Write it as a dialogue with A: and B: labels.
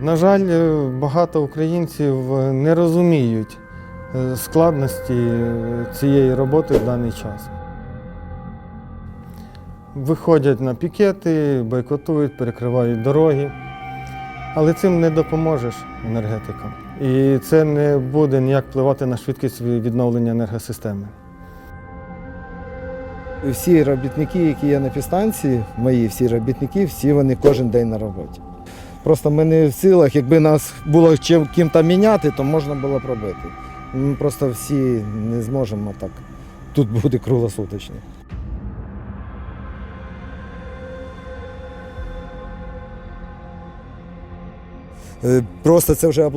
A: На жаль, е, багато українців е, не розуміють е, складності цієї роботи в даний час. Виходять на пікети, бойкотують, перекривають дороги, але цим не допоможеш енергетикам. І це не буде ніяк впливати на швидкість відновлення енергосистеми.
B: Всі робітники, які є на підстанції, мої всі робітники, всі вони кожен день на роботі. Просто ми не в силах, якби нас було чим ким-то міняти, то можна було б робити. Ми просто всі не зможемо так. Тут бути круглосуточно. Е, Просто це вже обла.